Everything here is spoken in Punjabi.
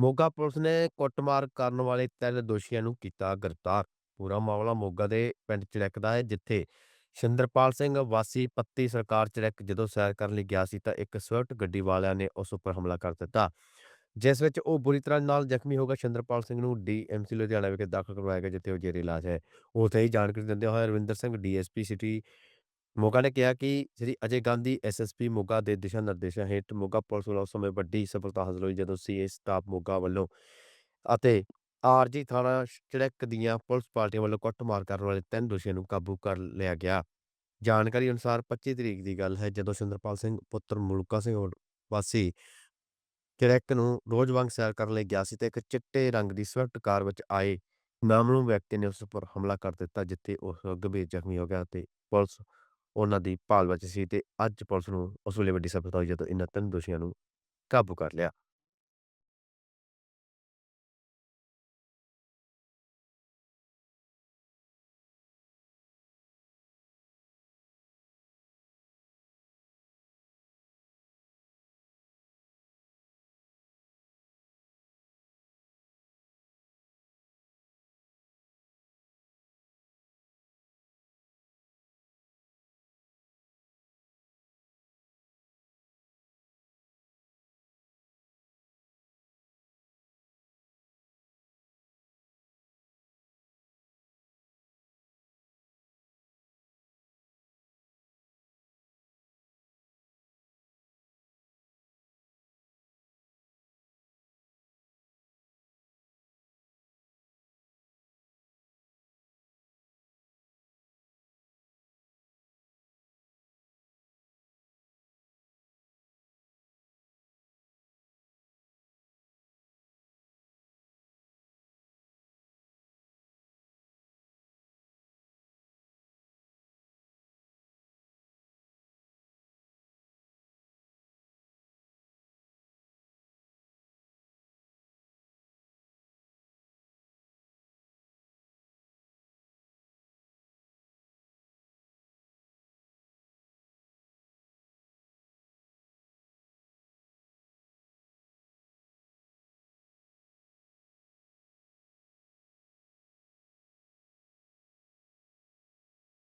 ਮੋਗਾ ਪੁਲਿਸ ਨੇ ਕੁੱਟਮਾਰ ਕਰਨ ਵਾਲੇ ਤਿੰਨ ਦੋਸ਼ੀਆਂ ਨੂੰ ਕੀਤਾ ਗ੍ਰਿਫਤਾਰ। ਪੂਰਾ ਮਾਮਲਾ ਮੋਗਾ ਦੇ ਪਿੰਡ ਚੜੈਕ ਦਾ ਹੈ, ਜਿੱਥੇ ਸ਼ਿੰਦਰਪਾਲ ਸਿੰਘ ਵਾਸੀ ਪੱਤੀ ਸਰਕਾਰ ਚੜੈਕ ਜਦੋਂ ਸੈਰ ਕਰਨ ਲਈ ਗਿਆ ਸੀ ਤਾਂ ਇੱਕ ਸਵਿਫਟ ਗੱਡੀ ਵਾਲਿਆਂ ਨੇ ਉਸ ਉੱਪਰ ਹਮਲਾ ਕਰ ਦਿੱਤਾ। ਜਿਸ ਵਿੱਚ ਉਹ ਬੁਰੀ ਤਰ੍ਹਾਂ ਨਾਲ ਜ਼ਖਮੀ ਹੋ ਗਿਆ ਸ਼ਿੰਦਰਪਾਲ ਸਿੰਘ ਨੂੰ ਡੀਐਮਸੀ ਲੁਧਿਆਣਾ ਵਿਖੇ ਦਾਖਲ ਕਰਵਾਇਆ ਗਿਆ, ਜਿੱਥੇ ਉਹ ਜੇਰੇ ਇਲਾਜ ਹੈ। ਉੱਥੇ ਹੀ ਜਾਣਕਾਰੀ ਦਿੰਦੇ ਹੋਏ ਰਵਿੰਦਰ ਸਿੰਘ ਡੀਐਸਪੀ ਸਿਟੀ ਮੋਗਾ ਨੇ ਕਿਹਾ ਕਿ ਸ੍ਰੀ ਅਜੇ ਗਾਂਧੀ ਐਸਐਸਪੀ ਮੋਗਾ ਦੇ ਦਿਸ਼ਾ ਨਿਰਦੇਸ਼ਾਂ ਹੇਠ ਮੋਗਾ ਪੁਲਿਸ ਵੱਲੋਂ ਉਸ ਸਮੇਂ ਵੱਡੀ ਸਫਲਤਾ ਹਾਸਲ ਹੋਈ ਜਦੋਂ ਸੀਏ ਸਟਾਫ ਮੋਗਾ ਵੱਲੋਂ ਅਤੇ ਆਰਜੀ ਥਾਣਾ ਚੜੈਕ ਦੀਆਂ ਪੁਲਿਸ ਪਾਰਟੀਆਂ ਵੱਲੋਂ ਕੁੱਟਮਾਰ ਕਰਨ ਵਾਲੇ ਤਿੰਨ ਦੋਸ਼ੀਆਂ ਨੂੰ ਕਾਬੂ ਕਰ ਲਿਆ ਗਿਆ। ਜਾਣਕਾਰੀ ਅਨੁਸਾਰ 25 ਤਰੀਕ ਦੀ ਗੱਲ ਹੈ ਜਦੋਂ ਸਿੰਦਰਪਾਲ ਸਿੰਘ, ਪੁੱਤਰ ਮੁਲਕਾ ਸਿੰਘ ਔਰ ਵਾਸੀ ਚੜੈਕ ਨੂੰ ਰੋਜ਼ ਵਾਂਗ ਸੈਰ ਕਰਨ ਲਈ ਗਿਆ ਸੀ ਤੇ ਇੱਕ ਚਿੱਟੇ ਰੰਗ ਦੀ ਸਵਿਫਟ ਕਾਰ ਵਿੱਚ ਆਏ ਨਾਮਲੂਮ ਵਿਅਕਤੀ ਨੇ ਉਸ ਉੱਪਰ ਹਮਲਾ ਕਰ ਦਿੱਤਾ, ਜਿੱਥੇ ਉਹ ਗੰਭੀਰ ਜ਼ਖਮੀ ਹੋ ਗਿਆ ਤੇ ਪੁਲਿਸ ਉਹਨਾਂ ਦੀ ਭਾਲ ਵਿੱਚ ਸੀ ਤੇ ਅੱਜ ਪੁਲਿਸ ਨੂੰ ਉਸ ਵੇਲੇ ਵੱਡੀ ਸਫਲਤਾ ਹੋਈ ਜਦੋਂ ਇਹਨਾਂ ਤਿੰਨ ਦੋਸ਼ੀਆਂ ਨੂੰ ਕਾਬੂ ਕਰ ਲਿਆ।